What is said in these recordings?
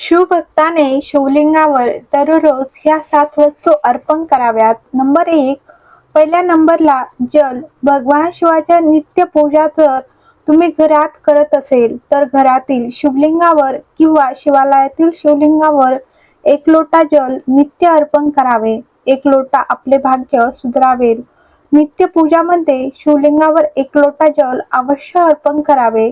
शिवभक्ताने शिवलिंगावर दररोज ह्या सात वस्तू अर्पण कराव्यात. नंबर एक पहिल्या नंबरला जल. भगवान शिवाच्या नित्य पूजा जर तुम्ही घरात करत असेल तर घरातील शिवलिंगावर किंवा शिवालयातील शिवलिंगावर एक लोटा जल नित्य अर्पण करावे. एक लोटा आपले भाग्य सुधरावेल नित्य पूजामध्ये शिवलिंगावर एक लोटा जल अवश्य अर्पण करावे.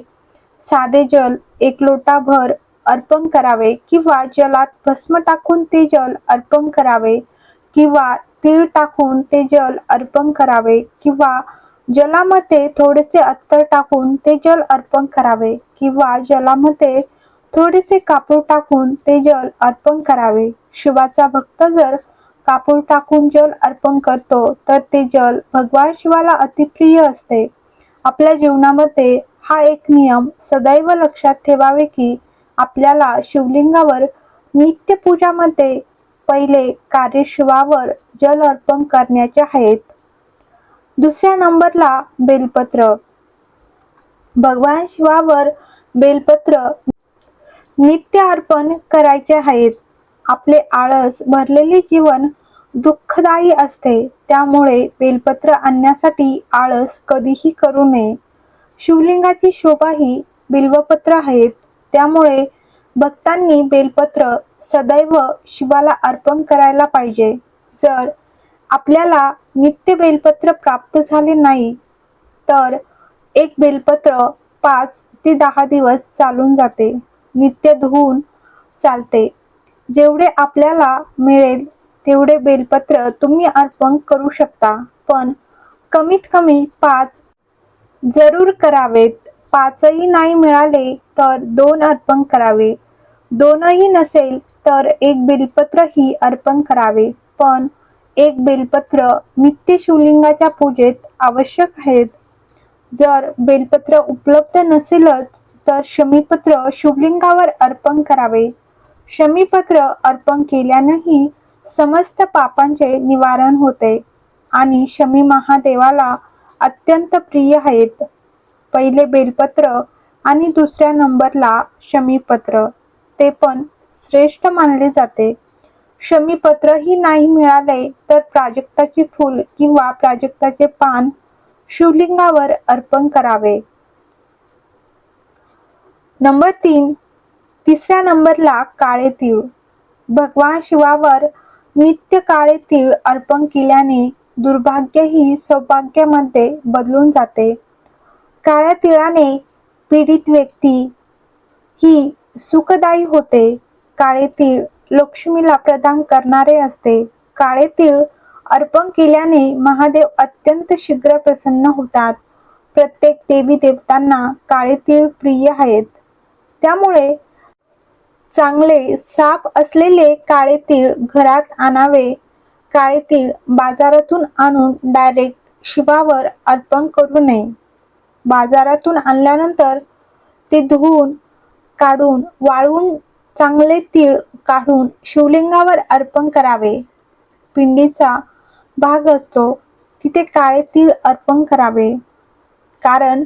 साधे जल एक लोटा भर अर्पण करावे किंवा जलात भस्म टाकून ते जल अर्पण करावे किंवा तीळ टाकून ते जल अर्पण करावे किंवा जलामध्ये थोडेसे अत्तर टाकून ते जल अर्पण करावे किंवा जलामध्ये थोडेसे कापूर टाकून ते जल अर्पण करावे. शिवाचा भक्त जर कापूर टाकून जल अर्पण करतो तर ते जल भगवान शिवाला अतिप्रिय असते. आपल्या जीवनामध्ये हा एक नियम सदैव लक्षात ठेवावे की आपल्याला शिवलिंगावर नित्यपूजामध्ये पहिले कार्य शिवावर जल अर्पण करण्याचे आहेत. दुसऱ्या नंबरला बेलपत्र. भगवान शिवावर बेलपत्र नित्य अर्पण करायचे आहेत. आपले आळस भरलेले जीवन दुःखदायी असते. त्यामुळे बेलपत्र आणण्यासाठी आळस कधीही करू नये. शिवलिंगाची शोभा ही बिल्वपत्र आहेत. त्यामुळे भक्तांनी बेलपत्र सदैव शिवाला अर्पण करायला पाहिजे. जर आपल्याला नित्य बेलपत्र प्राप्त झाले नाही तर एक बेलपत्र पाच ते दहा दिवस चालून जाते. नित्य धुवून चालते. जेवढे आपल्याला मिळेल तेवढे बेलपत्र तुम्ही अर्पण करू शकता. पण कमीत कमी पाच जरूर करावेत. पाचही नाही मिळाले तर दोन अर्पण करावे. दोनही नसेल तर एक बेलपत्रही अर्पण करावे. पण एक बेलपत्र नित्य शिवलिंगाच्या पूजेत आवश्यक आहेत. जर बेलपत्र उपलब्ध नसेलच तर शमीपत्र शिवलिंगावर अर्पण करावे. शमीपत्र अर्पण केल्यानेही समस्त पापांचे निवारण होते आणि शमी महादेवाला अत्यंत प्रिय आहेत. पहिले बेलपत्र आणि दुसऱ्या नंबरला शमीपत्र. ते पण श्रेष्ठ मानले जाते. शमीपत्रही नाही मिळाले तर प्राजक्ताची फूल किंवा प्राजक्ताचे पान शिवलिंगावर अर्पण करावे. नंबर तीन तिसऱ्या नंबरला काळे तीळ. भगवान शिवावर नित्य काळे तीळ अर्पण केल्याने दुर्भाग्य ही सौभाग्यामध्ये बदलून जाते. काळ्या तिळाने पीडित व्यक्ती ही सुखदायी होते. काळे तीळ लक्ष्मीला प्रदान करणारे असते. काळे तीळ अर्पण केल्याने महादेव अत्यंत शीघ्र प्रसन्न होतात. प्रत्येक देवी देवतांना काळे तीळ प्रिय आहेत. त्यामुळे चांगले साप असलेले काळे तीळ घरात आणावे. काळे तीळ बाजारातून आणून डायरेक्ट शिवावर अर्पण करू नये. बाजारातून आणल्यानंतर ते धुवून काढून वाळवून चांगले तीळ काढून शिवलिंगावर अर्पण करावे. पिंडीचा भाग असतो तिथे काळे तीळ अर्पण करावे. कारण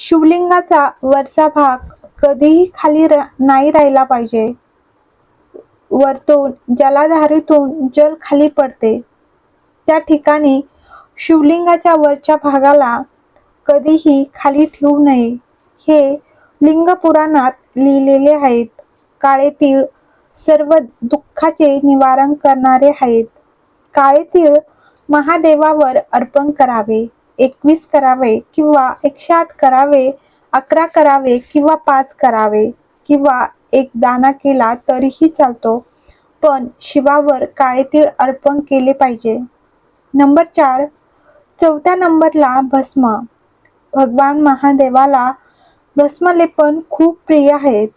शिवलिंगाचा वरचा भाग कधीही खाली रा नाही राहिला पाहिजे. वरतून जलाधारीतून जल खाली पडते. त्या ठिकाणी शिवलिंगाच्या वरच्या भागाला कधीही खाली ठेवू नये. हे लिंग पुराणात लिहिलेले आहेत. काळे तीळ सर्व दुःखाचे निवारण करणारे आहेत. काळे तीळ महादेवावर अर्पण करावे एकवीस करावे किंवा एकशे आठ करावे अकरा करावे किंवा पाच करावे किंवा एक दाना केला तरीही चालतो. पण शिवावर काळे तीळ अर्पण केले पाहिजे. नंबर चार चौथ्या नंबरला भस्म. भगवान महादेवाला भस्मलेपन खूप प्रिय आहेत.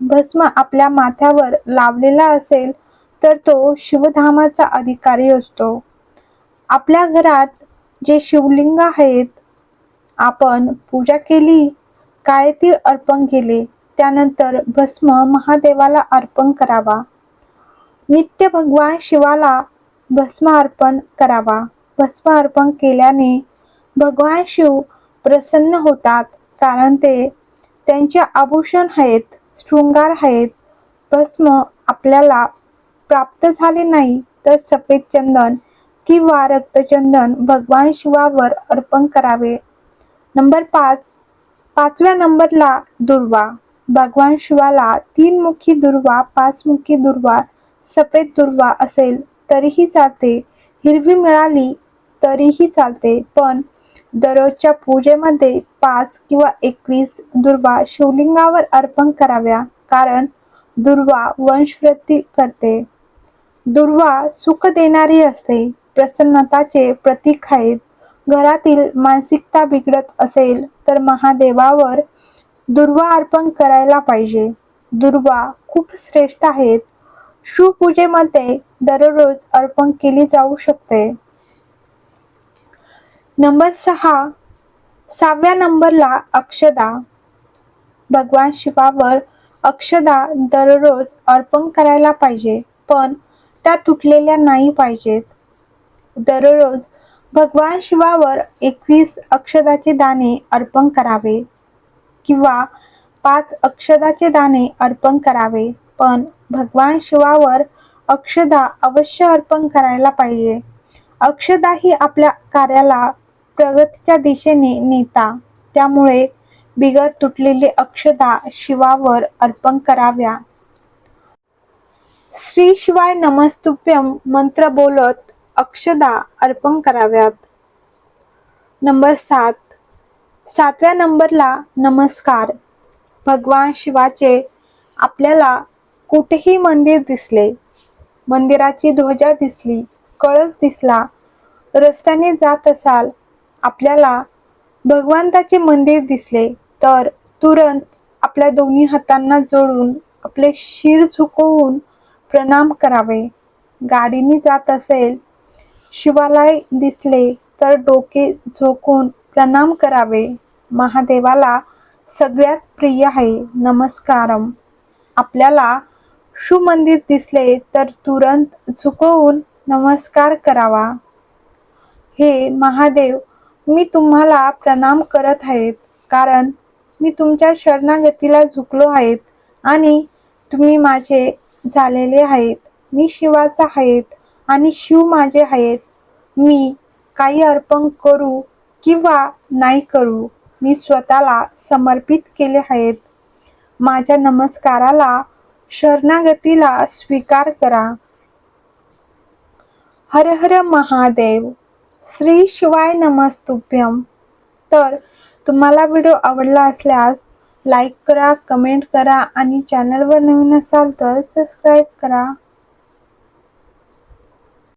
भस्म आपल्या माथ्यावर लावलेला असेल तर तो शिवधामाचा अधिकारी असतो. आपल्या घरात जे शिवलिंग आहेत आपण पूजा केली काळे अर्पण केले त्यानंतर भस्म महादेवाला अर्पण करावा. नित्य भगवान शिवाला भस्म अर्पण करावा. भस्म अर्पण केल्याने भगवान शिव प्रसन्न होतात. कारण ते त्यांचे आभूषण आहेत शृंगार आहेत. भस्म आपल्याला प्राप्त झाले नाही तर सफेद चंदन किंवा रक्तचंदन भगवान शिवावर अर्पण करावे. नंबर पाच पाचव्या नंबरला दुर्वा. भगवान शिवाला तीन मुखी दुर्वा पाच मुखी दुर्वा सफेद दुर्वा असेल तरीही चालते. हिरवी मिळाली तरीही चालते. पण दररोजच्या पूजेमध्ये पाच किंवा एकवीस दुर्वा शिवलिंगावर अर्पण कराव्या. कारण दुर्वा वंशवृत्ती करते. दुर्वा सुख देणारी असते. प्रसन्नताचे प्रतीक आहेत. घरातील मानसिकता बिघडत असेल तर महादेवावर दुर्वा अर्पण करायला पाहिजे. दुर्वा खूप श्रेष्ठ आहेत. शिवपूजेमध्ये दररोज अर्पण केली जाऊ शकते. नंबर सहा सहाव्या नंबरला अक्षदा. भगवान शिवावर अक्षदा दररोज अर्पण करायला पाहिजे पण त्या तुटलेल्या नाही पाहिजेत. दररोज भगवान शिवावर एकवीस अक्षदाचे दाणे अर्पण करावे किंवा पाच अक्षदाचे दाणे अर्पण करावे पण भगवान शिवावर अक्षदा अवश्य अर्पण करायला पाहिजे. अक्षदा ही आपल्या कार्याला प्रगतीच्या दिशेने नेता. त्यामुळे बिगर तुटलेले अक्षदा शिवावर अर्पण कराव्या. श्री शिवाय नमस्तुभ्यम मंत्र बोलत अक्षदा अर्पण कराव्यात. नंबर सात. सातव्या नंबरला नमस्कार. भगवान शिवाचे आपल्याला कुठेही मंदिर दिसले. मंदिराची ध्वजा दिसली कळस दिसला. रस्त्याने जात असाल आपल्याला भगवंताचे मंदिर दिसले तर तुरंत आपल्या दोन्ही हातांना जोडून आपले शिर झुकवून प्रणाम करावे. गाडीने जात असेल शिवालय दिसले तर डोके झोकून प्रणाम करावे. महादेवाला सगळ्यात प्रिय आहे. नमस्कारम. आपल्याला शुमंदिर दिसले तर तुरंत झुकवून नमस्कार करावा. हे महादेव मी तुम्हाला प्रणाम करत आहेत कारण मी तुमच्या शरणागतीला झुकलो आहेत आणि तुम्ही माझे झालेले आहेत. मी शिवाचा आहेत आणि शिव माझे आहेत. मी काही अर्पण करू किंवा नाही करू मी स्वतःला समर्पित केले आहेत. माझ्या नमस्काराला शरणागतीला स्वीकार करा. हर हर महादेव श्री शिवाय नमस्तुभ्यम. तर तुम्हाला व्हिडिओ आवडला असल्यास लाईक करा कमेंट करा आणि चॅनलवर नवीन असाल तर सबस्क्राईब करा.